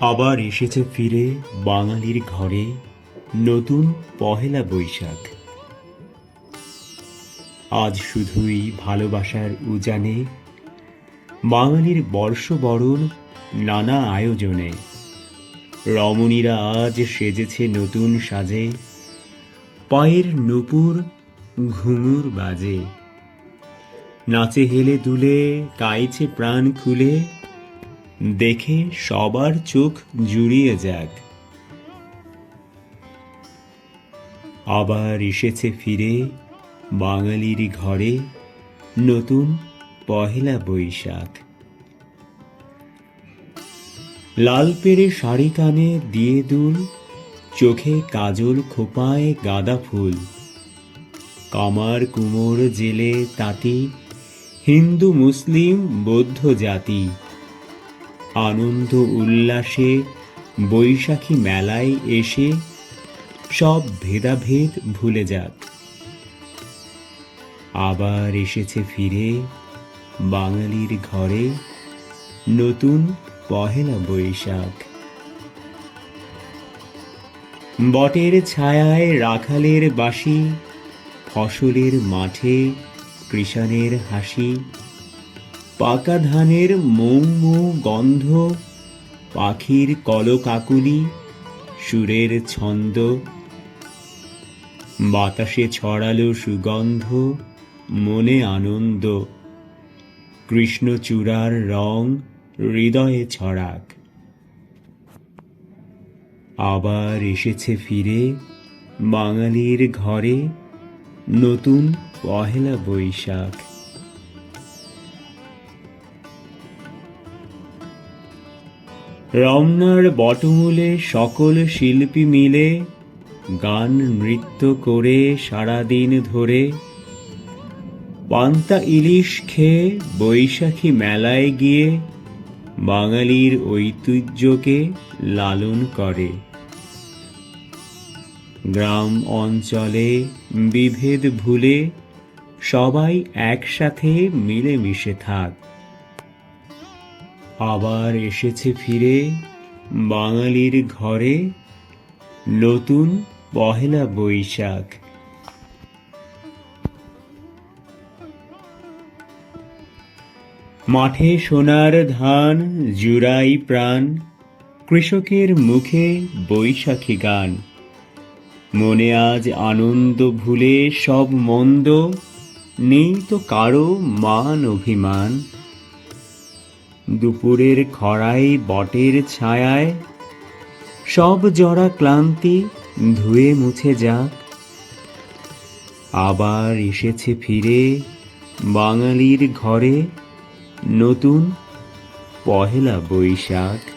আবার এসেছে ফিরে বাঙালির ঘরে নতুন পহেলা বৈশাখ। আজ শুধুই ভালোবাসার উজানে, বাঙালির বর্ষবরণ নানা আয়োজনে। রমণীরা আজ সেজেছে নতুন সাজে, পায়ের নুপুর ঘুঙুর বাজে। নাচে হেলে দুলে, গাইছে প্রাণ খুলে দেখে সবার চোখ জুড়িয়ে যাক। আবার এসেছে ফিরে বাঙালির ঘরে নতুন পহেলা বৈশাখ। লাল পেড়ে শাড়ি কানে দিয়ে দুল, চোখে কাজল খোপায় গাঁদা ফুল। কামার কুমোর জেলে তাঁতি, হিন্দু মুসলিম বৌদ্ধ জাতি। আনন্দ উল্লাসে, বৈশাখী মেলায় এসে সব ভেদাভেদ ভুলে যাক। আবার এসেছে ফিরে বাঙালির ঘরে নতুন পহেলা বৈশাখ। বটের ছায়ায় রাখালের বাসি ফসলের মাঠে কৃষাণের হাসি। পাকা ধানের মৌ মৌ গন্ধ, পাখির কলকাকুলি, সুরের ছন্দ, বাতাসে ছড়ালো সুগন্ধ, মনে আনন্দ। কৃষ্ণচূড়ার রং হৃদয়ে ছড়াক। আবার এসেছে ফিরে বাঙালির ঘরে নতুন পহেলা বৈশাখ। রমনার বটমূলে সকল শিল্পী মিলে গান নৃত্য করে সারাদিন ধরে। পান্তা ইলিশ খেয়ে বৈশাখী মেলায় গিয়ে বাঙালির ঐতিহ্যকে লালন করে। গ্রাম অঞ্চলে বিভেদ ভুলে সবাই একসাথে মিলেমিশে থাক। আবার এসেছে ফিরে বাঙালির ঘরে নতুন পহেলা বৈশাখ। মাঠে সোনার ধান, জুড়াই প্রাণ, কৃষকের মুখে বৈশাখী গান। মনে আজ আনন্দ ভুলে সব মন্দ, নেই তো কারও মান অভিমান। দুপুরের খরাই বটের ছায়ায়। সব জরা ক্লান্তি ধুয়ে মুছে যাক। আবার এসেছে ফিরে বাঙালির ঘরে নতুন পহেলা বৈশাখ।